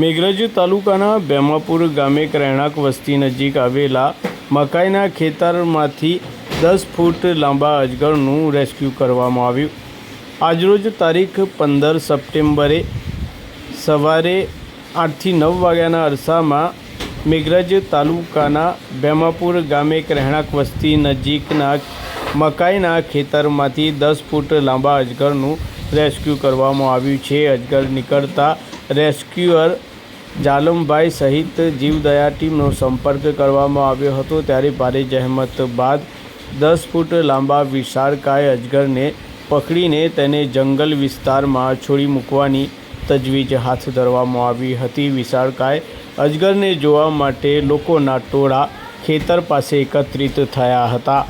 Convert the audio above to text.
મેઘરજ તાલુકાના બેમાપુર ગામે રહેણાંક વસ્તી નજીક આવેલા મકાઈના ખેતરમાંથી દસ ફૂટ લાંબા અજગરનું રેસ્ક્યુ કરવામાં આવ્યું. આજરોજ તારીખ પંદર સપ્ટેમ્બરે સવારે આઠથી નવ વાગ્યાના અરસામાં મેઘરજ તાલુકાના બેમાપુર ગામે રહેણાંક વસ્તી નજીકના મકાઈના ખેતરમાંથી દસ ફૂટ લાંબા અજગરનું રેસ્ક્યુ કરવામાં આવ્યું છે. અજગર નીકળતા રેસ્ક્યુઅર જાલમભાઈ સહિત જીવદયા ટીમનો સંપર્ક કરવામાં આવ્યો હતો ત્યારે ભારે જહેમત બાદ દસ ફૂટ લાંબા વિશાળકાય અજગરને પકડીને તેને જંગલ વિસ્તારમાં છોડી મૂકવાની તજવીજ હાથ ધરવામાં આવી હતી. વિશાળકાય અજગરને જોવા માટે લોકોના ટોળા ખેતર પાસે એકત્રિત થયા હતા.